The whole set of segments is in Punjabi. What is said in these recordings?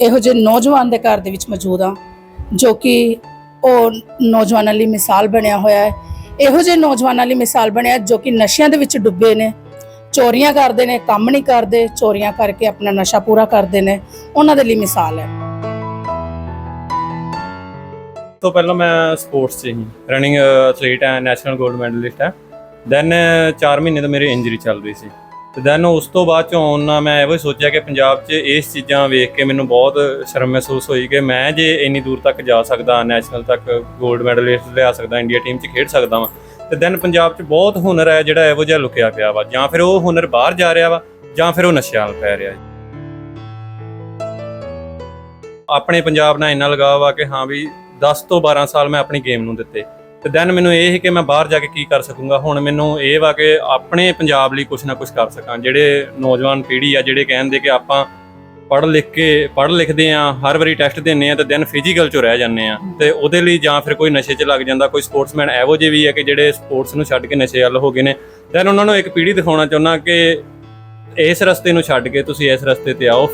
ਇਹੋ ਜਿਹੇ ਨੌਜਵਾਨ ਦੇ ਘਰ ਦੇ ਵਿੱਚ ਮੌਜੂਦ ਹਾਂ, ਜੋ ਕਿ ਉਹ ਨੌਜਵਾਨਾਂ ਲਈ ਮਿਸਾਲ ਬਣਿਆ ਹੋਇਆ ਹੈ। ਇਹੋ ਜਿਹੇ ਨੌਜਵਾਨਾਂ ਲਈ ਮਿਸਾਲ ਬਣਿਆ ਜੋ ਕਿ ਨਸ਼ਿਆਂ ਦੇ ਵਿੱਚ ਡੁੱਬੇ ਨੇ, ਚੋਰੀਆਂ ਕਰਦੇ ਨੇ, ਕੰਮ ਨਹੀਂ ਕਰਦੇ, ਚੋਰੀਆਂ ਕਰਕੇ ਆਪਣਾ ਨਸ਼ਾ ਪੂਰਾ ਕਰਦੇ ਨੇ, ਉਹਨਾਂ ਦੇ ਲਈ ਮਿਸਾਲ ਹੈ। ਤੋਂ ਪਹਿਲਾਂ ਮੈਂ ਸਪੋਰਟਸ 'ਚ ਹੀ, ਰਨਿੰਗ ਐਥਲੀਟ ਹੈ, ਨੈਸ਼ਨਲ 골ਡ ਮੈਡਲਿਸਟ ਹੈ। ਦੈਨ 4 ਮਹੀਨੇ ਤੋਂ ਮੇਰੀ ਇੰਜਰੀ ਚੱਲ ਰਹੀ ਸੀ। ਤੇ ਦੈਨ ਉਸ ਤੋਂ ਬਾਅਦ ਚੋਂ ਆਉਣਾ ਮੈਂ ਇਹੋ ਹੀ ਸੋਚਿਆ ਕਿ ਪੰਜਾਬ 'ਚ ਇਸ ਚੀਜ਼ਾਂ ਵੇਖ ਕੇ ਮੈਨੂੰ ਬਹੁਤ ਸ਼ਰਮ ਮਹਿਸੂਸ ਹੋਈ ਕਿ ਮੈਂ ਜੇ ਇੰਨੀ ਦੂਰ ਤੱਕ ਜਾ ਸਕਦਾ ਨੈਸ਼ਨਲ ਤੱਕ 골ਡ ਮੈਡਲਿਸਟ ਲਿਆ ਸਕਦਾ ਇੰਡੀਆ ਟੀਮ 'ਚ ਖੇਡ ਸਕਦਾ ਵਾਂ, ਤੇ ਦੈਨ ਪੰਜਾਬ 'ਚ ਬਹੁਤ ਹੁਨਰ ਹੈ ਜਿਹੜਾ ਇਹੋ ਜਿਹਾ ਲੁਕਿਆ ਪਿਆ ਵਾ, ਜਾਂ ਫਿਰ ਉਹ ਹੁਨਰ ਬਾਹਰ ਜਾ ਰਿਹਾ ਵਾ, ਜਾਂ ਫਿਰ ਉਹ ਨਸ਼ਿਆਂ ਨਾਲ ਪੈ ਰਿਹਾ ਹੈ। ਆਪਣੇ ਪੰਜਾਬ ਨਾਲ ਇੰਨਾ ਲਗਾਵ ਆ ਕਿ ਹਾਂ ਵੀ 10 ਤੋਂ 12 ਸਾਲ ਮੈਂ ਆਪਣੀ ਗੇਮ ਨੂੰ ਦਿੱਤੇ। ਤੇ ਦੈਨ ਮੈਨੂੰ ਇਹ ਸੀ ਕਿ ਮੈਂ ਬਾਹਰ ਜਾ ਕੇ ਕੀ ਕਰ ਸਕੂੰਗਾ। ਹੁਣ ਮੈਨੂੰ ਇਹ ਵਾ ਕਿ ਆਪਣੇ ਪੰਜਾਬ ਲਈ ਕੁਝ ਨਾ ਕੁਝ ਕਰ ਸਕਾਂ। ਜਿਹੜੇ ਨੌਜਵਾਨ ਪੀੜ੍ਹੀ ਆ, ਜਿਹੜੇ ਕਹਿੰਦੇ ਕਿ ਆਪਾਂ ਪੜ੍ਹ ਲਿਖ ਕੇ, ਪੜ੍ਹ ਲਿਖਦੇ ਆ, ਹਰ ਵਾਰੀ ਟੈਸਟ ਦਿੰਨੇ ਆ ਤੇ ਦੈਨ ਫਿਜ਼ੀਕਲ ਚ ਰਹਿ ਜਾਂਦੇ ਆ। ਤੇ ਉਹਦੇ ਲਈ ਜਾਂ ਫਿਰ ਕੋਈ ਨਸ਼ੇ 'ਚ ਲੱਗ ਜਾਂਦਾ, ਕੋਈ ਸਪੋਰਟਸਮੈਨ ਇਹੋ ਜਿਹੇ ਵੀ ਆ ਕਿ ਜਿਹੜੇ ਸਪੋਰਟਸ ਨੂੰ ਛੱਡ ਕੇ ਨਸ਼ੇ ਵੱਲ ਹੋ ਗਏ ਨੇ। ਦੈਨ ਉਹਨਾਂ ਨੂੰ ਇੱਕ ਪੀੜ੍ਹੀ ਦਿਖਾਉਣਾ ਚਾਹੁੰਦਾ ਕਿ ਇਸ ਰਸਤੇ ਨੂੰ ਛੱਡ ਕੇ ਤੁਸੀਂ ਇਸ ਰਸਤੇ ਤੇ ਆਓ।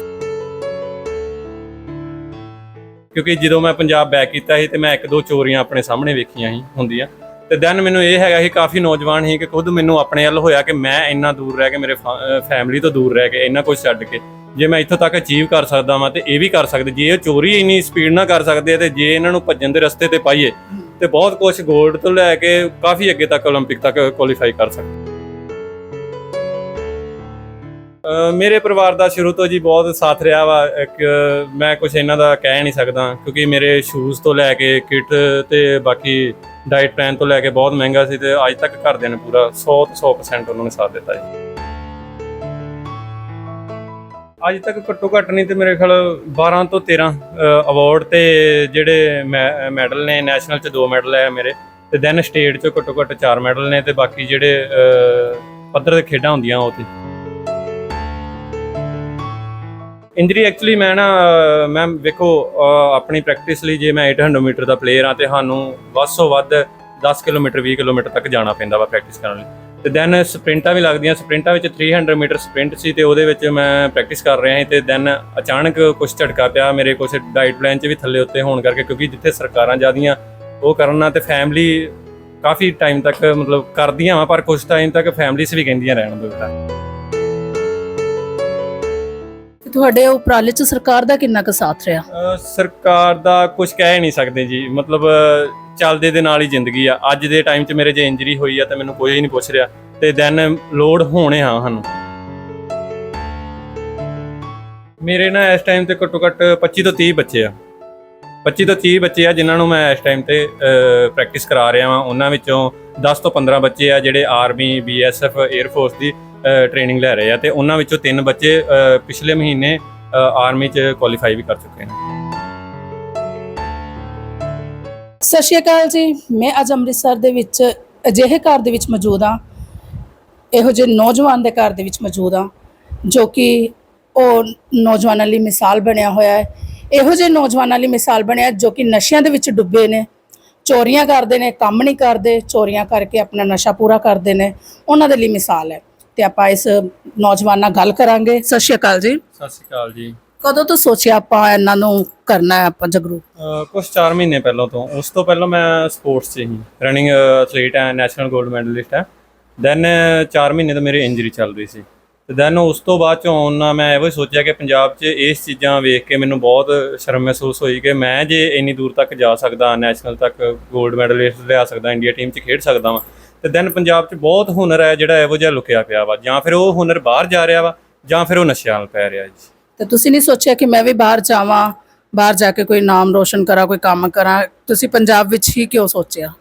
ਕਿਉਂਕਿ ਜਦੋਂ ਮੈਂ ਪੰਜਾਬ ਬੈਕ ਕੀਤਾ ਸੀ ਤੇ ਮੈਂ ਇੱਕ ਦੋ ਚੋਰੀਆਂ ਆਪਣੇ ਸਾਹਮਣੇ ਵੇਖੀਆਂ ਸੀ ਹੁੰਦੀਆਂ। ਤੇ ਦੈਨ ਮੈਨੂੰ ਇਹ ਹੈਗਾ ਕਿ ਕਾਫੀ ਨੌਜਵਾਨ ਸੀ ਕਿ ਖੁਦ ਮੈਨੂੰ ਆਪਣੇ ਵੱਲ ਹੋਇਆ ਕਿ ਮੈਂ ਇੰਨਾ ਦੂਰ ਰਹਿ ਕੇ, ਮੇਰੇ ਫੈਮਿਲੀ ਤੋਂ ਦੂਰ ਰਹਿ ਕੇ ਇੰਨਾ ਕੁਝ ਛੱਡ ਕੇ, ਜੇ ਮੈਂ ਇੱਥੋਂ ਤੱਕ ਅਚੀਵ ਕਰ ਸਕਦਾ ਵਾਂ ਤੇ ਇਹ ਵੀ ਕਰ ਸਕਦੇ। ਜੇ ਇਹ ਚੋਰੀ ਇੰਨੀ ਸਪੀਡ ਨਾਲ ਕਰ ਸਕਦੇ ਆ ਤੇ ਜੇ ਇਹਨਾਂ ਨੂੰ ਭੱਜਣ ਦੇ ਰਸਤੇ ਤੇ ਪਾਈਏ, ਤੇ ਬਹੁਤ ਕੁਝ ਗੋਲਡ ਤੋਂ ਲੈ ਕੇ ਕਾਫੀ ਅੱਗੇ ਤੱਕ 올림픽 ਤੱਕ ਕੁਆਲੀਫਾਈ ਕਰ ਸਕਦੇ। ਮੇਰੇ ਪਰਿਵਾਰ ਦਾ ਸ਼ੁਰੂ ਤੋਂ ਜੀ ਬਹੁਤ ਸਾਥ ਰਿਹਾ ਵਾ, ਇੱਕ ਮੈਂ ਕੁਝ ਇਹਨਾਂ ਦਾ ਕਹਿ ਨਹੀਂ ਸਕਦਾ, ਕਿਉਂਕਿ ਮੇਰੇ ਸ਼ੂਜ਼ ਤੋਂ ਲੈ ਕੇ ਕਿਟ ਤੇ ਬਾਕੀ ਡਾਈਟ ਪਲਾਨ ਤੋਂ ਲੈ ਕੇ ਬਹੁਤ ਮਹਿੰਗਾ ਸੀ ਤੇ ਅੱਜ ਤੱਕ ਘਰਦਿਆਂ ਨੇ ਪੂਰਾ 100 ਤੋਂ 100% ਉਹਨਾਂ ਨੇ ਸਾਥ ਦਿੱਤਾ ਜੀ। ਅੱਜ ਤੱਕ ਘੱਟੋ ਘੱਟ ਨਹੀਂ ਤੇ ਮੇਰੇ ਖਿਆਲ 12 ਤੋਂ 13 ਅਵਾਰਡ ਤੇ ਜਿਹੜੇ ਮੈਡਲ ਨੇ ਨੈਸ਼ਨਲ ਚ ਦੋ ਮੈਡਲ ਹੈ ਮੇਰੇ, ਤੇ ਦੈਨ ਸਟੇਟ ਚ ਘੱਟੋ ਘੱਟ ਚਾਰ ਮੈਡਲ ਨੇ ਤੇ ਬਾਕੀ ਜਿਹੜੇ ਪੱਧਰ ਦੇ ਖੇਡਾਂ ਹੁੰਦੀਆਂ ਉਹ ਤੇ। ਇੰਜਰੀ ਐਕਚੁਅਲੀ ਮੈਂ ਨਾ ਮੈਮ ਵੇਖੋ ਆਪਣੀ ਪ੍ਰੈਕਟਿਸ ਲਈ ਜੇ ਮੈਂ 800 ਮੀਟਰ ਦਾ ਪਲੇਅਰ ਆ ਤੇ ਸਾਨੂੰ ਵੱਧ ਤੋਂ ਵੱਧ 10 ਕਿਲੋਮੀਟਰ 20 ਕਿਲੋਮੀਟਰ ਤੱਕ ਜਾਣਾ ਪੈਂਦਾ ਵਾ ਪ੍ਰੈਕਟਿਸ ਕਰਨ ਲਈ। ਤੇ ਦੈਨ ਸਪ੍ਰਿੰਟਾਂ ਵੀ ਲੱਗਦੀਆਂ ਸਪ੍ਰਿੰਟਾਂ ਵਿੱਚ 300 ਮੀਟਰ ਸਪ੍ਰਿੰਟ ਸੀ ਤੇ ਉਹਦੇ ਵਿੱਚ ਮੈਂ ਪ੍ਰੈਕਟਿਸ ਕਰ ਰਿਹਾ ਸੀ ਤੇ ਦੈਨ ਅਚਾਨਕ ਕੁਝ ਝਟਕਾ ਪਿਆ, ਮੇਰੇ ਕੁਝ ਡਾਈਟ ਪਲਾਨ 'ਚ ਵੀ ਥੱਲੇ ਉੱਤੇ ਹੋਣ ਕਰਕੇ ਕਿਉਂਕਿ ਜਿੱਥੇ ਸਰਕਾਰਾਂ ਜਿਆਦੀਆਂ ਉਹ ਕਰਨਾ ਤੇ ਫੈਮਿਲੀ ਕਾਫੀ ਟਾਈਮ ਤੱਕ ਮਤਲਬ ਕਰਦੀਆਂ ਵਾ, ਪਰ ਕੁਝ ਟਾਈਮ ਤੱਕ ਫੈਮਿਲੀਸ ਵੀ ਕਹਿੰਦੀਆਂ ਰਹਿਣ ਦੋ ਬੇਟਾ ਤੁਹਾਡੇ ਉਪਰਾਲੇ 'ਚ ਸਰਕਾਰ ਦਾ ਕਿੰਨਾ ਕੁ ਸਾਥ ਰਿਹਾ? ਅਹ ਸਰਕਾਰ ਦਾ ਕੁਝ ਕਹਿ ਨਹੀਂ ਸਕਦੇ ਜੀ। ਮਤਲਬ, ਅਹ ਚੱਲਦੇ ਦੇ ਨਾਲ ਹੀ ਜ਼ਿੰਦਗੀ ਆ। ਅੱਜ ਦੇ ਟਾਈਮ 'ਚ ਮੇਰੇ ਜੇ ਇੰਜਰੀ ਹੋਈ ਆ ਤਾਂ ਮੈਨੂੰ ਕੋਈ ਨਹੀਂ ਪੁੱਛ ਰਿਹਾ। ਤੇ ਦੈਨ ਲੋਡ ਹੋਣੇ ਆ ਸਾਨੂੰ। ਮੇਰੇ ਨਾ ਇਸ ਟਾਈਮ ਤੇ ਘੱਟੋ ਘੱਟ 25 ਤੋਂ 30 ਬੱਚੇ ਆ। 25 ਤੋਂ 30 ਬੱਚੇ ਆ ਜਿਨ੍ਹਾਂ ਨੂੰ ਮੈਂ ਇਸ ਟਾਈਮ ਤੇ ਪ੍ਰੈਕਟਿਸ ਕਰਾ ਰਿਹਾ ਵਾਂ। ਉਹਨਾਂ ਵਿੱਚੋਂ 10 ਤੋਂ 15 ਬੱਚੇ ਆ ਜਿਹੜੇ ਆਰਮੀ ਬੀਐਸਐਫ 에ਅਰ ਫੋਰਸ ਦੀ ਟ੍ਰੇਨਿੰਗ ਲੈ ਰਹੇ ਆ ਤੇ ਉਹਨਾਂ ਵਿੱਚੋਂ ਤਿੰਨ ਬੱਚੇ ਪਿਛਲੇ ਮਹੀਨੇ ਆਰਮੀ 'ਚ ਕੁਆਲੀਫਾਈ ਵੀ ਕਰ ਚੁੱਕੇ ਨੇ। ਸਤਿ ਸ਼੍ਰੀ ਅਕਾਲ ਜੀ। ਮੈਂ ਅੱਜ ਅੰਮ੍ਰਿਤਸਰ ਦੇ ਵਿੱਚ ਅਜਿਹੇ ਘਰ ਦੇ ਵਿੱਚ ਮੌਜੂਦ ਹਾਂ। ਇਹੋ ਜਿਹੇ ਨੌਜਵਾਨ ਦੇ ਘਰ ਦੇ ਵਿੱਚ ਮੌਜੂਦ ਹਾਂ, ਜੋ ਕਿ ਉਹ ਨੌਜਵਾਨਾਂ ਲਈ ਮਿਸਾਲ ਬਣਿਆ ਹੋਇਆ ਹੈ। ਇਹੋ ਜਿਹੇ ਨੌਜਵਾਨਾਂ ਲਈ ਮਿਸਾਲ ਬਣਿਆ ਜੋ ਕਿ ਨਸ਼ਿਆਂ ਦੇ ਵਿੱਚ ਡੁੱਬੇ ਨੇ। ਚੋਰੀਆਂ ਕਰਦੇ ਨੇ, ਕੰਮ ਨਹੀਂ ਕਰਦੇ, ਚੋਰੀਆਂ ਕਰਕੇ ਆਪਣਾ ਨਸ਼ਾ ਪੂਰਾ ਕਰਦੇ ਨੇ। ਉਹਨਾਂ ਦੇ ਲਈ ਮਿਸਾਲ ਹੈ। ਤੇ ਆਪਾਂ ਇਸ ਨੌਜਵਾਨ ਨਾਲ ਗੱਲ ਕਰਾਂਗੇ। ਸਤਿ ਸ਼੍ਰੀ ਅਕਾਲ ਜੀ। ਸਤਿ ਸ਼੍ਰੀ ਅਕਾਲ ਜੀ। ਕਦੋਂ ਤੋਂ ਸੋਚਿਆ ਆਪਾਂ ਇਹਨਾਂ ਨੂੰ ਕਰਨਾ ਹੈ ਆਪਾਂ ਜਗਰੂ ਕੁਝ 4 ਮਹੀਨੇ ਪਹਿਲਾਂ ਤੋਂ। ਉਸ ਤੋਂ ਪਹਿਲਾਂ ਮੈਂ ਸਪੋਰਟਸ 'ਚ ਹੀ ਰਨਿੰਗ ਐਥਲੀਟ ਹੈ ਨੈਸ਼ਨਲ 골ਡ ਮੈਡਲਿਸਟ ਹੈ। ਦੈਨ 4 ਮਹੀਨੇ ਤੋਂ ਮੇਰੀ ਇੰਜਰੀ ਚੱਲ ਰਹੀ ਸੀ। ਤੇ ਦੈਨ ਉਸ ਤੋਂ ਬਾਅਦ ਚੋਂ ਆਉਣਾ ਮੈਂ ਇਹੋ ਹੀ ਸੋਚਿਆ ਕਿ ਪੰਜਾਬ 'ਚ ਇਸ ਚੀਜ਼ਾਂ ਵੇਖ ਕੇ ਮੈਨੂੰ ਬਹੁਤ ਸ਼ਰਮ ਮਹਿਸੂਸ ਹੋਈ ਕਿ ਮੈਂ ਜੇ ਇੰਨੀ ਦੂਰ ਤੱਕ ਜਾ ਸਕਦਾ ਨੈਸ਼ਨਲ ਤੱਕ 골ਡ ਮੈਡਲਿਸਟ ਲਿਆ ਸਕਦਾ ਇੰਡੀਆ ਟੀਮ 'ਚ ਖੇਡ ਸਕਦਾ ਵਾਂ ਤੇ ਦੈਨ ਪੰਜਾਬ 'ਚ ਬਹੁਤ ਹੁਨਰ ਹੈ ਜਿਹੜਾ ਇਹੋ ਜਿਹਾ ਲੁਕਿਆ ਪਿਆ ਵਾ ਜਾਂ ਫਿਰ ਉਹ ਹੁਨਰ ਬਾਹਰ ਜਾ ਰਿਹਾ ਵਾ ਜਾਂ ਫਿਰ ਉਹ ਨਸ਼ਿਆਂ ਨਾਲ ਪੈ ਰਿਹਾ ਜੀ। ਤੇ ਤੁਸੀਂ ਨਹੀਂ ਸੋਚਿਆ ਕਿ ਮੈਂ ਵੀ ਬਾਹਰ ਜਾਵਾਂ ਬਾਹਰ ਜਾ ਕੇ ਕੋਈ ਨਾਮ ਰੋਸ਼ਨ ਕਰਾਂ ਕੋਈ ਕੰਮ ਕਰਾਂ? ਤੁਸੀਂ ਪੰਜਾਬ ਵਿੱਚ ਹੀ ਕਿਉਂ ਸੋਚਿਆ?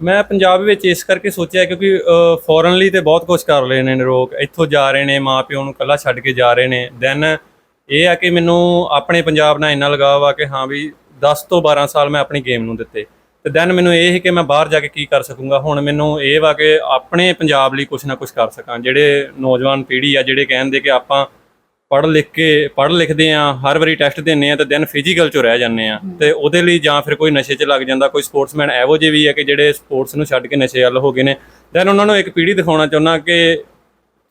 ਮੈਂ ਪੰਜਾਬ ਵਿੱਚ ਇਸ ਕਰਕੇ ਸੋਚਿਆ ਕਿਉਂਕਿ ਫੋਰਨ ਲਈ ਤੇ ਬਹੁਤ ਕੁਝ ਕਰ ਰਹੇ ਨੇ ਲੋਕ। ਇੱਥੋਂ ਜਾ ਰਹੇ ਨੇ ਮਾਪਿਓ ਨੂੰ ਕੱਲਾ ਛੱਡ ਕੇ ਜਾ ਰਹੇ ਨੇ। ਦੈਨ ਇਹ ਆ ਕਿ ਮੈਨੂੰ ਆਪਣੇ ਪੰਜਾਬ ਨਾਲ ਇੰਨਾ ਲਗਾਵ ਆ ਕਿ ਹਾਂ ਵੀ 10 ਤੋਂ 12 ਸਾਲ ਮੈਂ ਆਪਣੀ ਗੇਮ ਨੂੰ ਦਿੱਤੇ। ਤੇ ਦੈਨ ਮੈਨੂੰ ਇਹ ਸੀ ਕਿ ਮੈਂ ਬਾਹਰ ਜਾ ਕੇ ਕੀ ਕਰ ਸਕੂੰਗਾ। ਹੁਣ ਮੈਨੂੰ ਇਹ ਵਾ ਕਿ ਆਪਣੇ ਪੰਜਾਬ ਲਈ ਕੁਝ ਨਾ ਕੁਝ ਕਰ ਸਕਾਂ। ਜਿਹੜੇ ਨੌਜਵਾਨ ਪੀੜ੍ਹੀ ਆ, ਜਿਹੜੇ ਕਹਿੰਦੇ ਕਿ ਆਪਾਂ ਪੜ੍ਹ ਲਿਖ ਕੇ, ਪੜ੍ਹ ਲਿਖਦੇ ਆ, ਹਰ ਵਾਰੀ ਟੈਸਟ ਦਿੰਨੇ ਆ ਤੇ ਦੈਨ ਫਿਜ਼ੀਕਲ ਚ ਰਹਿ ਜਾਂਦੇ ਆ। ਤੇ ਉਹਦੇ ਲਈ ਜਾਂ ਫਿਰ ਕੋਈ ਨਸ਼ੇ 'ਚ ਲੱਗ ਜਾਂਦਾ, ਕੋਈ ਸਪੋਰਟਸਮੈਨ ਇਹੋ ਜਿਹੇ ਵੀ ਆ ਕਿ ਜਿਹੜੇ ਸਪੋਰਟਸ ਨੂੰ ਛੱਡ ਕੇ ਨਸ਼ੇ ਵੱਲ ਹੋ ਗਏ ਨੇ। ਦੈਨ ਉਹਨਾਂ ਨੂੰ ਇੱਕ ਪੀੜ੍ਹੀ ਦਿਖਾਉਣਾ ਚਾਹੁੰਦਾ ਕਿ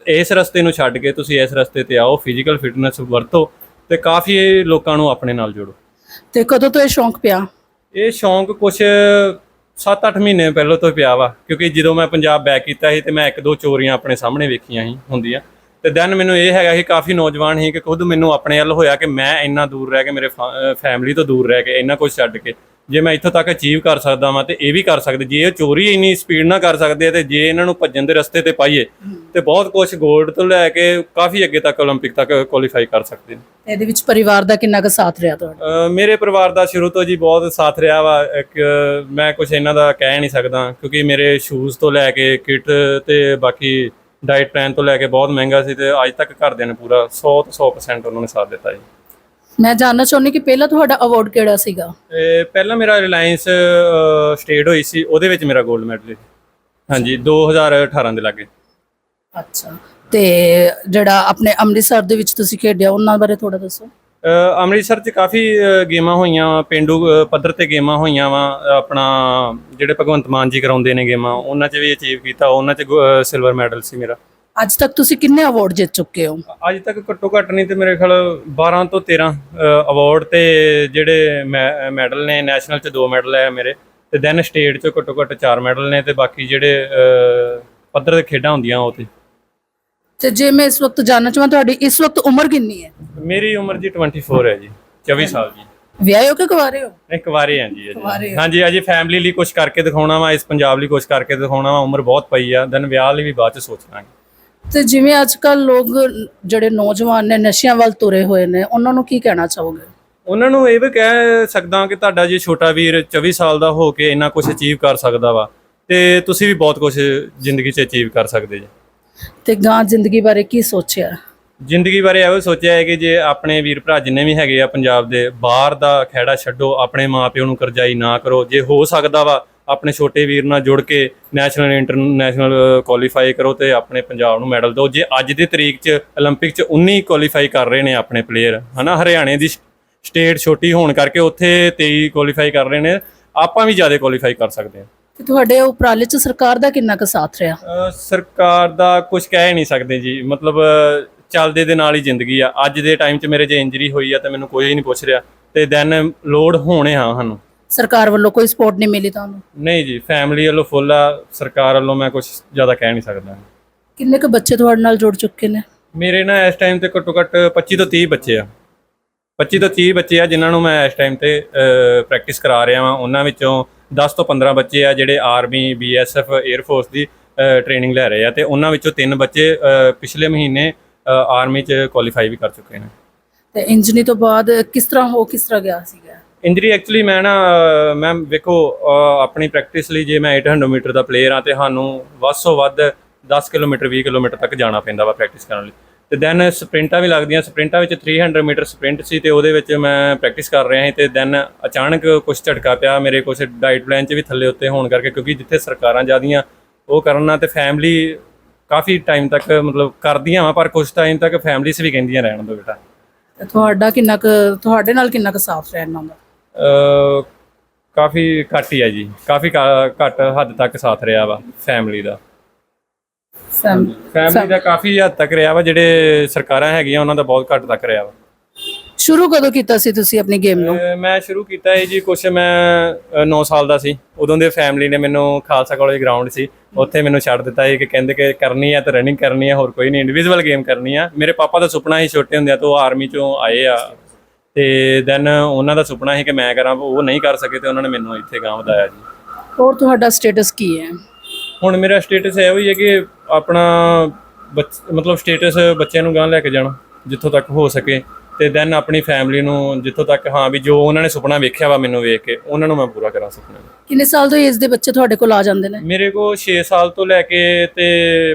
ਇਸ ਰਸਤੇ ਨੂੰ ਛੱਡ ਕੇ ਤੁਸੀਂ ਇਸ ਰਸਤੇ ਤੇ ਆਓ ਫਿਜ਼ੀਕਲ ਫਿਟਨੈਸ ਵਰਤੋ ਤੇ ਕਾਫੀ ਲੋਕਾਂ ਨੂੰ ਆਪਣੇ ਨਾਲ ਜੋੜੋ। ਤੇ ਕਦੋਂ ਤੋਂ ਇਹ ਸ਼ੌਂਕ ਪਿਆ? ਇਹ ਸ਼ੌਂਕ ਕੁਛ 7-8 ਮਹੀਨੇ ਪਹਿਲਾਂ ਤੋਂ ਪਿਆ ਵਾ, ਕਿਉਂਕਿ ਜਦੋਂ ਮੈਂ ਪੰਜਾਬ ਬੈਕ ਕੀਤਾ ਸੀ ਤੇ ਮੈਂ ਇੱਕ ਦੋ ਚੋਰੀਆਂ ਆਪਣੇ ਸਾਹਮਣੇ ਵੇਖੀਆਂ ਸੀ ਹੁੰਦੀਆਂ। ਤੇ ਦੈਨ ਮੈਨੂੰ ਇਹ ਹੈਗਾ ਕਿ ਕਾਫੀ ਨੌਜਵਾਨ ਸੀ ਕਿ ਖੁਦ ਮੈਨੂੰ ਆਪਣੇ ਵੱਲ ਹੋਇਆ ਕਿ ਮੈਂ ਇੰਨਾ ਦੂਰ ਰਹਿ ਕੇ ਮੇਰੇ ਫੈਮਿਲੀ ਤੋਂ ਦੂਰ ਰਹਿ ਕੇ ਇੰਨਾ ਕੁਝ ਛੱਡ ਕੇ ਜੇ ਮੈਂ ਇੱਥੋਂ ਤੱਕ ਅਚੀਵ ਕਰ ਸਕਦਾ ਵਾਂ ਤੇ ਇਹ ਵੀ ਕਰ ਸਕਦੇ ਜੇ ਇਹ ਚੋਰੀ ਇੰਨੀ ਸਪੀਡ ਨਾਲ ਕਰ ਸਕਦੇ ਤੇ ਜੇ ਇਹਨਾਂ ਨੂੰ ਭੱਜਣ ਦੇ ਰਸਤੇ ਤੇ ਪਾਈਏ ਤੇ ਬਹੁਤ ਕੁਝ ਗੋਲਡ ਤੋਂ ਲੈ ਕੇ ਕਾਫੀ ਅੱਗੇ ਤੱਕ 올림픽 ਤੱਕ ਕੁਆਲੀਫਾਈ ਕਰ ਸਕਦੇ ਨੇ। ਇਹਦੇ ਵਿੱਚ ਪਰਿਵਾਰ ਦਾ ਕਿੰਨਾ ਕੁ ਸਾਥ ਰਿਹਾ ਤੁਹਾਡਾ? ਮੇਰੇ ਪਰਿਵਾਰ ਦਾ ਸ਼ੁਰੂ ਤੋਂ ਜੀ ਬਹੁਤ ਸਾਥ ਰਿਹਾ ਵਾ ਇੱਕ ਮੈਂ ਕੁਝ ਇਹਨਾਂ ਦਾ ਕਹਿ ਨਹੀਂ ਸਕਦਾ ਕਿਉਂਕਿ ਮੇਰੇ ਸ਼ੂਜ਼ ਤੋਂ ਲੈ ਕੇ ਕਿਟ ਤੇ ਬਾਕੀ ਡਾਈਟ ਪਲਾਨ ਤੋਂ ਲੈ ਕੇ ਬਹੁਤ ਮਹਿੰਗਾ ਸੀ ਤੇ ਅੱਜ ਤੱਕ ਘਰਦਿਆਂ ਨੇ ਪੂਰਾ 100 ਤੋਂ 100% ਉਹਨਾਂ ਨੇ ਸਾਥ ਦਿੱਤਾ ਜੀ। ਮੈਂ ਜਾਣਨਾ ਚਾਹੁੰਦੀ ਕਿ ਪਹਿਲਾਂ ਤੁਹਾਡਾ ਅਵਾਰਡ ਕਿਹੜਾ ਸੀਗਾ? ਤੇ ਪਹਿਲਾਂ ਮੇਰਾ ਰਿਲਾਇੰਸ ਸਟੇਟ ਹੋਈ ਸੀ ਉਹਦੇ ਵਿੱਚ ਮੇਰਾ 골ਡ ਮੈਡਲ ਸੀ। ਹਾਂਜੀ 2018 ਦੇ ਲਾਗੇ। ਅੱਛਾ ਤੇ ਜਿਹੜਾ ਆਪਣੇ ਅੰਮ੍ਰਿਤਸਰ ਦੇ ਵਿੱਚ ਤੁਸੀਂ ਖੇਡਿਆ ਉਹਨਾਂ ਬਾਰੇ ਥੋੜਾ ਦੱਸੋ। ਅੰਮ੍ਰਿਤਸਰ 'ਚ ਕਾਫੀ ਗੇਮਾਂ ਹੋਈਆਂ ਪਿੰਡੂ ਪੱਧਰ ਤੇ ਗੇਮਾਂ ਹੋਈਆਂ ਵਾ ਆਪਣਾ ਜਿਹੜੇ ਭਗਵੰਤ ਮਾਨ ਜੀ ਕਰਾਉਂਦੇ ਨੇ ਗੇਮਾਂ ਉਹਨਾਂ 'ਚ ਵੀ ਅਚੀਵ ਕੀਤਾ ਉਹਨਾਂ 'ਚ ਸਿਲਵਰ ਮੈਡਲ ਸੀ ਮੇਰਾ। ਅੱਜ ਤੱਕ ਤੁਸੀਂ ਕਿੰਨੇ ਅਵਾਰਡ ਜਿੱਤ ਚੁੱਕੇ ਹੋ? ਅੱਜ ਤੱਕ ਘੱਟੋ ਘੱਟ ਨਹੀਂ ਤੇ ਮੇਰੇ ਖਿਆਲ 12 ਤੋਂ 13 ਅਵਾਰਡ ਤੇ ਜਿਹੜੇ ਮੈਡਲ ਨੇ ਨੈਸ਼ਨਲ 'ਚ ਦੋ ਮੈਡਲ ਹੈ ਮੇਰੇ ਤੇ ਦੈਨ ਸਟੇਟ 'ਚ ਘੱਟੋ ਘੱਟ 4 ਮੈਡਲ ਨੇ ਤੇ ਬਾਕੀ ਜਿਹੜੇ ਪੱਧਰ ਤੇ ਖੇਡਾਂ ਹੁੰਦੀਆਂ ਉਹ ਤੇ। ਤੇ ਜੇ ਮੈਂ ਇਸ ਵਕਤ ਜਾਣਨਾ ਚਾਹਾਂ ਤੁਹਾਡੀ ਇਸ ਵਕਤ ਉਮਰ ਕਿੰਨੀ ਹੈ? ਮੇਰੀ ਉਮਰ ਜੀ 24 ਹੈ ਜੀ 24 ਸਾਲ ਜੀ। ਵਿਆਹੇ ਹੋ ਕਿ ਕੁਆਰੇ ਹੋ? ਇੱਕ ਵਾਰੇ ਹਾਂ ਜੀ ਅਜੇ। ਹੋ। ਹਾਂਜੀ ਅਜੇ ਫੈਮਿਲੀ ਲਈ ਕੁਝ ਕਰਕੇ ਦਿਖਾਉਣਾ ਵਾ ਇਸ ਪੰਜਾਬ ਲਈ ਕੁਝ ਕਰਕੇ ਦਿਖਾਉਣਾ ਵਾ ਉਮਰ ਬਹੁਤ ਪਈ ਆ ਦੈਨ ਵਿਆਹ ਲਈ ਵੀ ਬਾਅਦ ਚ ਸੋਚ ਲਾਂਗੇ। ਤੇ ਜਿਵੇਂ ਅੱਜ ਕੱਲ ਲੋਕ ਜਿਹੜੇ ਨੌਜਵਾਨ ਨੇ ਨਸ਼ਿਆਂ ਵੱਲ ਤੁਰੇ ਹੋਏ ਨੇ ਉਹਨਾਂ ਨੂੰ ਕੀ ਕਹਿਣਾ ਚਾਹੋਗੇ? ਉਹਨਾਂ ਨੂੰ ਇਹ ਵੀ ਕਹਿ ਸਕਦਾ ਕਿ ਤੁਹਾਡਾ ਜੇ ਛੋਟਾ ਵੀਰ 24 ਸਾਲ ਦਾ ਹੋ ਕੇ ਇੰਨਾ ਕੁਝ ਅਚੀਵ ਕਰ ਸਕਦਾ ਵਾ ਤੇ ਤੁਸੀਂ ਵੀ ਬਹੁਤ ਕੁਝ ਜ਼ਿੰਦਗੀ 'ਚ ਅਚੀਵ ਕਰ ਸਕਦੇ ਜੀ। ਤੇ ਗਾਂ ਜ਼ਿੰਦਗੀ ਬਾਰੇ ਕੀ ਸੋਚਿਆ? ਜ਼ਿੰਦਗੀ ਬਾਰੇ ਇਹੋ ਸੋਚਿਆ ਹੈ ਕਿ ਜੇ ਆਪਣੇ ਵੀਰ ਭਰਾ ਜਿੰਨੇ ਵੀ ਹੈਗੇ ਆ ਪੰਜਾਬ ਦੇ ਬਾਹਰ ਦਾ ਖਹਿੜਾ ਛੱਡੋ ਆਪਣੇ ਮਾਪਿਓ ਨੂੰ ਕਰਜ਼ਾਈ ਨਾ ਕਰੋ ਜੇ ਹੋ ਸਕਦਾ ਵਾ ਆਪਣੇ ਛੋਟੇ ਵੀਰ ਨਾਲ ਜੁੜ ਕੇ ਨੈਸ਼ਨਲ ਇੰਟਰਨੈਸ਼ਨਲ ਕੁਆਲੀਫਾਈ ਕਰੋ ਤੇ ਆਪਣੇ ਪੰਜਾਬ ਨੂੰ ਮੈਡਲ ਦਿਓ ਜੇ ਅੱਜ ਦੀ ਤਰੀਕ 'ਚ 올림픽 'ਚ 19 ਕੁਆਲੀਫਾਈ ਕਰ ਰਹੇ ਨੇ ਆਪਣੇ ਪਲੇਅਰ ਹਨਾ ਹਰਿਆਣੇ ਦੀ ਸਟੇਟ ਛੋਟੀ ਹੋਣ ਕਰਕੇ ਉੱਥੇ 23 ਕੁਆਲੀਫਾਈ ਕਰ ਰਹੇ ਨੇ ਆਪਾਂ ਵੀ ਜ਼ਿਆਦਾ ਕੁਆਲੀਫਾਈ ਕਰ ਸਕਦੇ ਹਾਂ ਤੇ ਤੁਹਾਡੇ ਉਪਰਾਲੇ ਚ ਸਰਕਾਰ ਦਾ ਕਿੰਨਾ ਕੁ ਸਾਥ ਰਿਹਾ ਅ, ਸਰਕਾਰ ਦਾ ਕੁਝ ਕਹਿ ਨਹੀਂ ਸਕਦੇ ਜੀ ਮਤਲਬ ਅ, ਚੱਲਦੇ ਦੇ ਨਾਲ ਹੀ ਜ਼ਿੰਦਗੀ ਆ ਅੱਜ ਦੇ ਟਾਈਮ 'ਚ ਮੇਰੇ ਜੇ ਇੰਜਰੀ ਹੋਈ ਆ ਤਾਂ ਮੈਨੂੰ ਕੋਈ ਨਹੀਂ ਪੁੱਛ ਰਿਹਾ ਤੇ ਦੈਨ ਲੋਡ ਹੋਣੇ ਆ ਸਾਨੂੰ ਸਰਕਾਰ ਵੱਲੋਂ ਕੋਈ ਸਪੋਰਟ ਨਹੀਂ ਮਿਲੀ ਤੁਹਾਨੂੰ? ਨਹੀਂ ਜੀ ਫੈਮਿਲੀ ਵੱਲੋਂ ਫੁੱਲ ਆ ਸਰਕਾਰ ਵੱਲੋਂ ਮੈਂ ਕੁਝ ਜ਼ਿਆਦਾ ਕਹਿ ਨਹੀਂ ਸਕਦਾ। ਕਿੰਨੇ ਕੁ ਬੱਚੇ ਤੁਹਾਡੇ ਨਾਲ ਜੁੜ ਚੁੱਕੇ ਨੇ? ਮੇਰੇ ਨਾ ਇਸ ਟਾਈਮ ਤੇ ਘੱਟੋ ਘੱਟ 25 ਤੋਂ 30 ਬੱਚੇ ਆ। 25 ਤੋਂ 30 ਬੱਚੇ ਆ ਜਿਨ੍ਹਾਂ ਨੂੰ ਮੈਂ ਇਸ ਟਾਈਮ ਤੇ ਪ੍ਰੈਕਟਿਸ ਕਰਾ ਰਿਹਾ ਵਾਂ। ਉਹਨਾਂ ਵਿੱਚੋਂ 10 ਤੋਂ 15 ਬੱਚੇ ਆ ਜਿਹੜੇ ਆਰਮੀ ਬੀਐਸਐਫ 에ਅਰ ਫੋਰਸ ਦੀ ਟ੍ਰੇਨਿੰਗ ਲੈ ਰਹੇ ਆ ਤੇ ਉਹਨਾਂ ਵਿੱਚੋਂ ਤਿੰਨ ਬੱਚੇ ਪਿਛਲੇ ਮਹੀਨੇ ਆਰਮੀ ਚ ਕੁਆਲੀਫਾਈ ਵੀ ਕਰ ਚੁੱਕੇ ਨੇ। ਤੇ ਇੰਜਨੀ ਤੋਂ ਬਾਅਦ ਕਿਸ ਤਰ੍ਹਾਂ ਹੋ ਕਿਸ ਤਰ੍ਹਾਂ ਗਿਆ ਸੀਗਾ? ਇੰਜਰੀ ਐਕਚੁਅਲੀ ਮੈਂ ਨਾ ਮੈਮ ਵੇਖੋ ਆਪਣੀ ਪ੍ਰੈਕਟਿਸ ਲਈ ਜੇ ਮੈਂ 800 ਮੀਟਰ ਦਾ ਪਲੇਅਰ ਆ ਤੇ ਸਾਨੂੰ ਵੱਧ ਤੋਂ ਵੱਧ 10 ਕਿਲੋਮੀਟਰ 20 ਕਿਲੋਮੀਟਰ ਤੱਕ ਜਾਣਾ ਪੈਂਦਾ ਵਾ ਪ੍ਰੈਕਟਿਸ ਕਰਨ ਲਈ। ਤੇ ਦੈਨ ਸਪ੍ਰਿੰਟਾਂ ਵੀ ਲੱਗਦੀਆਂ ਸਪ੍ਰਿੰਟਾਂ ਵਿੱਚ 300 ਮੀਟਰ ਸਪ੍ਰਿੰਟ ਸੀ ਤੇ ਉਹਦੇ ਵਿੱਚ ਮੈਂ ਪ੍ਰੈਕਟਿਸ ਕਰ ਰਿਹਾ ਸੀ ਤੇ ਦੈਨ ਅਚਾਨਕ ਕੁਝ ਝਟਕਾ ਪਿਆ, ਮੇਰੇ ਕੁਝ ਡਾਈਟ ਪਲਾਨ 'ਚ ਵੀ ਥੱਲੇ ਉੱਤੇ ਹੋਣ ਕਰਕੇ ਕਿਉਂਕਿ ਜਿੱਥੇ ਸਰਕਾਰਾਂ ਜ਼ਿਆਦੀਆਂ ਉਹ ਕਰਨਾ ਤੇ ਫੈਮਿਲੀ ਕਾਫੀ ਟਾਈਮ ਤੱਕ ਮਤਲਬ ਕਰਦੀਆਂ ਵਾ, ਪਰ ਕੁਝ ਟਾਈਮ ਤੱਕ ਫੈਮਲੀਸ ਵੀ ਕਹਿੰਦੀਆਂ ਰਹਿਣ ਦੋ ਬੇਟਾ। ਤੁਹਾਡਾ ਕਿੰਨਾ ਕੁ, ਤੁਹਾਡੇ ਨਾਲ ਕਿੰਨਾ ਕੁ ਸਾਫ਼ ਰਿਹਾ ਇਹਨਾਂ ਕਾਫੀ ਘੱਟ ਹੀ ਹੈ ਜੀ। ਕਾਫੀ ਘ- ਘੱਟ ਹੱਦ ਤੱਕ ਸਾਥ ਰਿਹਾ ਵਾ ਫੈਮਿਲੀ ਦਾ। ਫੈਮ- ਫੈਮਿਲੀ ਦਾ ਕਾਫੀ ਹੱਦ ਤੱਕ ਰਿਹਾ ਵਾ ਜਿਹੜੇ ਸਰਕਾਰਾਂ ਹੈਗੀਆਂ ਉਹਨਾਂ ਦਾ ਬਹੁਤ ਘੱਟ ਤੱਕ ਰਿਹਾ ਵਾ। ਸ਼ੁਰੂ ਕਦੋਂ ਕੀਤਾ ਸੀ ਤੁਸੀਂ ਆਪਣੀ ਗੇਮ ਨੂੰ? ਮੈਂ ਸ਼ੁਰੂ ਕੀਤਾ ਹੈ ਜੀ ਕੁਛ ਮੈਂ 9 ਸਾਲ ਦਾ ਸੀ। ਉਦੋਂ ਦੇ ਫੈਮਿਲੀ ਨੇ ਮੈਨੂੰ ਖਾਲਸਾ ਕਾਲਜ ਗਰਾਊਂਡ ਸੀ। ਉੱਥੇ ਮੈਨੂੰ ਛੱਡ ਦਿੱਤਾ ਸੀ ਕਿ ਕਹਿੰਦੇ ਕਿ ਕਰਨੀ ਹੈ ਤੇ ਰਨਿੰਗ ਕਰਨੀ ਹੈ ਹੋਰ ਕੋਈ ਨਹੀਂ। ਇੰਡੀਵਿਜੂਅਲ ਗੇਮ ਕਰਨੀ ਆ। ਮੇਰੇ ਪਾਪਾ ਦਾ ਸੁਪਨਾ ਸੀ ਛੋਟੇ ਹੁੰਦਿਆਂ ਤੋਂ ਆਰਮੀ ਚੋਂ ਆਏ ਆ। ਤੇ ਦੈਨ ਉਹਨਾਂ ਦਾ ਸੁਪਨਾ ਸੀ ਕਿ ਮੈਂ ਕਰਾਂ ਉਹ ਨਹੀਂ ਕਰ ਸਕੇ ਤੇ ਉਹਨਾਂ ਨੇ ਮੈਨੂੰ ਇੱਥੇ ਗਾਂ ਵਧਾਇਆ ਜੀ। ਹੋਰ ਤੁਹਾਡਾ ਸਟੇਟਸ ਕੀ ਹੈ? ਹੁਣ ਮੇਰਾ ਸਟੇਟਸ ਇਹੋ ਹੀ ਹੈ ਕਿ ਆਪਣਾ ਮਤਲਬ ਸਟੇਟਸ ਬੱਚਿਆਂ ਨੂੰ ਗਾਂ ਲੈ ਕੇ ਜਾਣਾ ਜਿੱਥੋਂ ਤੱਕ ਹੋ ਸਕੇ। ਤੇ ਦੈਨ ਆਪਣੀ ਫੈਮਿਲੀ ਨੂੰ ਜਿੱਥੋਂ ਤੱਕ ਹਾਂ ਵੀ ਜੋ ਉਹਨਾਂ ਨੇ ਸੁਪਨਾ ਵੇਖਿਆ ਵਾ ਮੈਨੂੰ ਵੇਖ ਕੇ ਉਹਨਾਂ ਨੂੰ ਮੈਂ ਪੂਰਾ ਕਰਾਂ ਸੁਪਨੇ। ਕਿੰਨੇ ਸਾਲ ਤੋਂ ਏਜ ਦੇ ਬੱਚੇ ਤੁਹਾਡੇ ਕੋਲ ਆ ਜਾਂਦੇ ਨੇ? ਮੇਰੇ ਕੋਲ 6 ਸਾਲ ਤੋਂ ਲੈ ਕੇ ਤੇ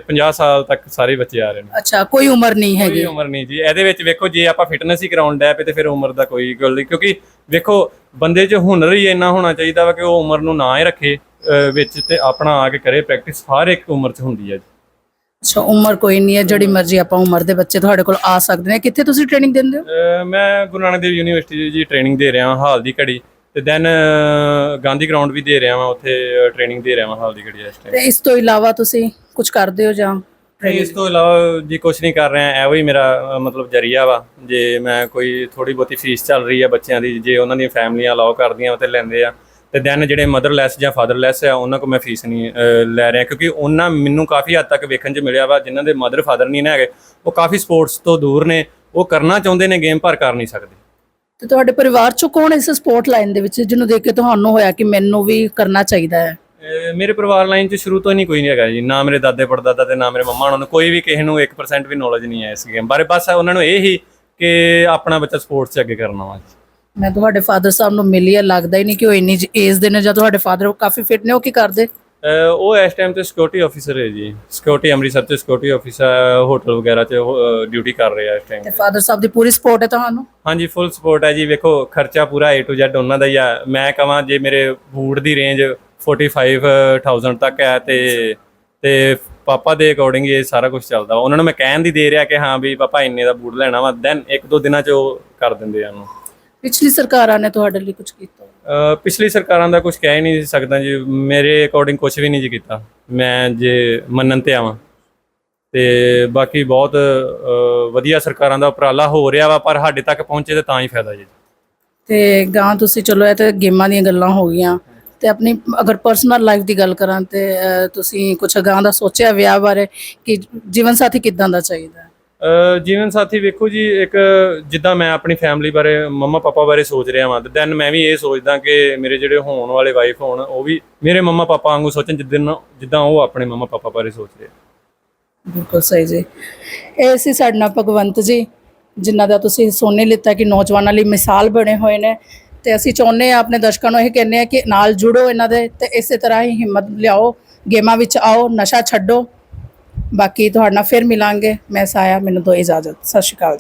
50 ਸਾਲ ਤੱਕ ਸਾਰੇ ਬੱਚੇ ਆ ਰਹੇ ਨੇ। ਅੱਛਾ ਕੋਈ ਉਮਰ ਨਹੀਂ ਹੈਗੀ। ਕੋਈ ਉਮਰ ਨਹੀਂ ਜੀ। ਇਹਦੇ ਵਿੱਚ ਵੇਖੋ ਜੇ ਆਪਾਂ ਫਿਟਨੈਸ ਹੀ ਕਰਾਉਣ ਡੈ ਪਏ ਤੇ ਫਿਰ ਉਮਰ ਦਾ ਕੋਈ ਗੱਲ ਨਹੀਂ। ਕਿਉਂਕਿ ਵੇਖੋ ਬੰਦੇ 'ਚ ਹੁਨਰ ਹੀ ਇੰਨਾ ਹੋਣਾ ਚਾਹੀਦਾ ਵਾ ਕਿ ਉਹ ਉਮਰ ਨੂੰ ਨਾ ਹੀ ਰੱਖੇ ਅਹ ਵਿੱਚ ਤੇ ਆਪਣਾ ਆ ਕੇ ਕਰੇ। ਪ੍ਰੈਕਟਿਸ ਹਰ ਇੱਕ ਉਮਰ 'ਚ ਹੁੰਦੀ ਹੈ ਜੀ। ਅੱਛਾ ਉਮਰ ਕੋਈ ਨਹੀਂ ਹੈ ਜਿਹੜੀ ਮਰਜ਼ੀ ਆਪਾਂ ਉਮਰ ਦੇ ਬੱਚੇ ਤੁਹਾਡੇ ਕੋਲ ਆ ਸਕਦੇ ਨੇ। ਕਿੱਥੇ ਤੁਸੀਂ ਟ੍ਰੇਨਿੰਗ ਦਿੰਦੇ ਹੋ? ਅਹ ਮੈਂ ਗੁਰੂ ਨਾਨਕ ਦੇਵ ਯੂਨੀਵਰਸਿਟੀ ਜੀ ਟ੍ਰੇਨਿੰਗ ਦੇ ਰਿਹਾ ਹਾਂ ਹਾਲ ਦੀ ਘੜੀ। ਤੇ ਦੈਨ ਗਾਂਧੀ ਗਰਾਊਂਡ ਵੀ ਦੇ ਰਿਹਾ ਹਾਂ ਉੱਥੇ ਟ੍ਰੇਨਿੰਗ ਦੇ ਰਿਹਾ ਹਾਂ ਹਾਲ ਦੀ ਘੜੀ ਇਸ ਟਾਈਮ ਤੇ ਇਸ ਤੋਂ ਇਲਾਵਾ ਤੁਸੀਂ ਕੁਝ ਕਰਦੇ ਹੋ ਜਾਂ ਇਸ ਤੋਂ ਇਲਾਵਾ ਜੀ ਕੁਝ ਨਹੀਂ ਕਰ ਰਿਹਾ ਇਹੋ ਹੀ ਮੇਰਾ ਅ, ਮਤਲਬ ਜਰੀਆ ਵਾ। ਜੇ ਮੈਂ ਕੋਈ ਥੋੜੀ ਬਹੁਤੀ ਫੀਸ ਚੱਲ ਰਹੀ ਹੈ ਬੱਚਿਆਂ ਦੀ ਜੇ ਉਹਨਾਂ ਦੀਆਂ ਫੈਮਲੀਆਂ ਅਲਾਉ ਕਰਦੀਆਂ ਉਹ ਤੇ ਲੈਂਦੇ ਆ। ਤੇ ਦੈਨ ਜਿਹੜੇ ਮਦਰਲੈਸ ਜਾਂ ਫਾਦਰਲੈਸ ਆ ਉਹਨਾਂ ਕੋ ਮੈਂ ਫੀਸ ਨਹੀਂ ਲੈ ਰਿਹਾ ਕਿਉਂਕਿ ਉਹਨਾਂ ਮੈਨੂੰ ਕਾਫੀ ਹੱਦ ਤੱਕ ਵੇਖਣ 'ਚ ਮਿਲਿਆ ਵਾ ਜਿਨ੍ਹਾਂ ਦੇ ਮਦਰ ਫਾਦਰ ਨਹੀਂ ਨਾ ਹੈਗੇ ਉਹ ਕਾਫੀ ਸਪੋਰਟਸ ਤੋਂ ਦੂਰ ਨੇ ਉਹ ਕਰਨਾ ਚਾਹੁੰਦੇ ਨੇ ਗੇਮ ਪਰ ਕਰ ਨਹੀਂ ਸਕਦੇ। ਤੇ ਤੁਹਾਡੇ ਪਰਿਵਾਰ ਚੋਂ ਕੌਣ ਇਸ ਸਪੋਰਟ ਲਾਈਨ ਦੇ ਵਿੱਚ ਜਿਹਨੂੰ ਦੇਖ ਕੇ ਤੁਹਾਨੂੰ ਹੋਇਆ ਕਿ ਮੈਨੂੰ ਵੀ ਕਰਨਾ ਚਾਹੀਦਾ ਹੈ? ਅਹ ਮੇਰੇ ਪਰਿਵਾਰ ਲਾਈਨ 'ਚ ਸ਼ੁਰੂ ਤੋਂ ਹੀ ਨਹੀਂ ਕੋਈ ਨਹੀਂ ਹੈਗਾ ਜੀ ਨਾ ਮੇਰੇ ਦਾਦੇ ਪੜਦਾਦਾ ਤੇ ਨਾ ਮੇਰੇ ਮੰਮਾ ਉਹਨਾਂ ਨੂੰ ਕੋਈ ਵੀ ਕਿਸੇ ਨੂੰ 1% ਵੀ ਨੌਲੇਜ ਨਹੀਂ ਹੈ ਇਸ ਗੇਮ ਬਾਰੇ ਬਸ ਉਹਨਾਂ ਨੂੰ ਇਹ ਹੀ ਕਿ ਆਪਣਾ ਬੱਚਾ ਸਪੋਰਟਸ 'ਚ ਅੱਗੇ ਕਰਨਾ ਵਾ ਮੈਂ ਤੁਹਾਡੇ ਫਾਦਰ ਸਾਹਿਬ ਨੂੰ ਮਿਲੀ ਆ ਲੱਗਦਾ ਹੀ ਨਹੀਂ ਕਿ ਉਹ ਇੰਨੀ ਏਜ ਦੇ ਨੇ ਜਾਂ ਤੁਹਾਡੇ ਫਾਦਰ ਕਾਫੀ ਫਿਟ ਨੇ ਉਹ ਕੀ ਕਰਦੇ? ਅਹ ਉਹ ਇਸ ਟਾਈਮ ਤੇ ਸਿਕਿਉਰਿਟੀ ਆਫੀਸਰ ਹੈ ਜੀ। ਸਿਕਿਉਰਿਟੀ ਅੰਮ੍ਰਿਤਸਰ ਤੇ ਸਿਕਿਉਰਿਟੀ ਆਫੀਸਰ ਹੋਟਲ ਵਗੈਰਾ 'ਚ ਡਿਊਟੀ ਕਰ ਰਹੇ ਇਸ ਟਾਈਮ ਤੇ ਫਾਦਰ ਸਾਹਿਬ ਦੀ ਪੂਰੀ ਸਪੋਰਟ ਹੈ ਤੁਹਾਨੂੰ? ਹਾਂਜੀ ਫੁੱਲ ਸਪੋਰਟ ਹੈ ਜੀ। ਵੇਖੋ ਖਰਚਾ ਪੂਰਾ A to Z ਉਹਨਾਂ ਦਾ ਹੀ ਆ। ਮੈਂ ਕਹਾਂ ਜੇ ਮੇਰੇ ਬੂਟ ਦੀ ਰੇਂਜ 45000 ਤੱਕ ਹੈ ਤੇ ਤੇ ਪਾਪਾ ਦੇ ਅਕੋਰਡਿੰਗ ਇਹ ਸਾਰਾ ਕੁਝ ਚੱਲਦਾ। ਵਾ। ਉਹਨਾਂ ਨੂੰ ਮੈਂ ਕਹਿਣ ਦੀ ਦੇ ਰਿਹਾ ਕਿ ਹਾਂ ਵੀ ਪਾਪਾ ਇੰਨੇ ਦਾ ਬੂਟ ਲੈਣਾ ਵਾ ਦੈਨ ਇੱਕ ਦੋ ਦਿਨਾਂ 'ਚ ਉਹ ਕਰ ਦਿੰਦੇ ਆ ਉਹਨੂੰ। ਪਿਛਲੀ ਸਰਕਾਰਾਂ ਨੇ ਤੁਹਾਡੇ ਲਈ ਕੁਝ ਕੀਤਾ ਅਹ ਪਿਛਲੀ ਸਰਕਾਰਾਂ ਦਾ ਕੁਝ ਕਹਿ ਨਹੀਂ ਸਕਦਾ ਜੀ। ਮੇਰੇ ਅਕੋਰਡਿੰਗ ਕੁਝ ਵੀ ਨਹੀਂ ਜੀ ਕੀਤਾ। ਮੈਂ ਜੇ ਮੰਨਣ ਤੇ ਆਵਾਂ। ਤੇ ਬਾਕੀ ਬਹੁਤ ਅਹ, ਵਧੀਆ ਸਰਕਾਰਾਂ ਦਾ ਉਪਰਾਲਾ ਹੋ ਰਿਹਾ ਵਾ ਪਰ ਸਾਡੇ ਤੱਕ ਪਹੁੰਚੇ ਤੇ ਤਾਂ ਹੀ ਫਾਇਦਾ ਜੀ। ਤੇ ਗਾਂ ਤੁਸੀਂ ਚਲੋ ਇਹ ਤੇ ਗੇਮਾਂ ਦੀਆਂ ਗੱਲਾਂ ਹੋ ਗਈਆਂ। ਤੇ ਆਪਣੀ ਅਗਰ ਪਰਸਨਲ ਲਾਈਫ ਦੀ ਗੱਲ ਕਰਾਂ ਤੇ ਅਹ, ਤੁਸੀਂ ਕੁਝ ਗਾਂ ਦਾ ਸੋਚਿਆ ਵਿਆਹ ਬਾਰੇ ਕਿ ਜੀਵਨ ਸਾਥੀ ਕਿਦਾਂ ਦਾ ਚਾਹੀਦਾ ਹੈ? ਜੀਵਨ ਸਾਥੀ, ਵੇਖੋ ਜੀ, ਇੱਕ ਜਿੱਦਾਂ ਮੈਂ ਆਪਣੀ ਫੈਮਿਲੀ ਬਾਰੇ, ਮੰਮਾ ਪਾਪਾ ਬਾਰੇ ਸੋਚ ਰਿਹਾ ਵਾਂ ਦੈਨ ਮੈਂ ਵੀ ਇਹ ਸੋਚਦਾ ਕਿ ਮੇਰੇ ਜਿਹੜੇ ਹੋਣ ਵਾਲੇ ਵਾਈਫ ਹੋਣ, ਉਹ ਵੀ ਮੇਰੇ ਮੰਮਾ ਪਾਪਾ ਵਾਂਗੂ ਸੋਚਣ ਜਿੱਦਾਂ ਜਿੱਦਾਂ ਉਹ ਆਪਣੇ ਮੰਮਾ ਪਾਪਾ ਬਾਰੇ ਸੋਚ ਰਹੇ ਬਿਲਕੁਲ ਸਹੀ ਜੀ। ਇਹ ਸੀ ਸਾਡੇ ਨਾਲ ਭਗਵੰਤ ਜੀ, ਜਿਨ੍ਹਾਂ ਦਾ ਤੁਸੀਂ ਸੋਨੇ ਲਿੱਤਾ ਕਿ ਨੌਜਵਾਨਾਂ ਲਈ ਮਿਸਾਲ ਬਣੇ ਹੋਏ ਨੇ। ਤੇ ਅਸੀਂ ਚਾਹੁੰਦੇ ਆ ਆਪਣੇ ਦਰਸ਼ਕਾਂ ਨੂੰ ਇਹ ਕਹਿੰਦੇ ਆ ਕਿ ਨਾਲ ਜੁੜੋ ਇਹਨਾਂ ਦੇ ਤੇ ਇਸੇ ਤਰ੍ਹਾਂ ਹੀ ਹਿੰਮਤ ਲਿਆਓ, ਗੇਮਾਂ ਵਿੱਚ ਆਓ, ਨਸ਼ਾ ਛੱਡੋ। ਬਾਕੀ ਤੁਹਾਡੇ ਨਾਲ ਫਿਰ ਮਿਲਾਂਗੇ। ਮੈਂ ਸਾਇਆ ਮੈਨੂੰ ਦੋ ਇਜਾਜ਼ਤ। ਸਤਿ ਸ਼੍ਰੀ ਅਕਾਲ ਜੀ।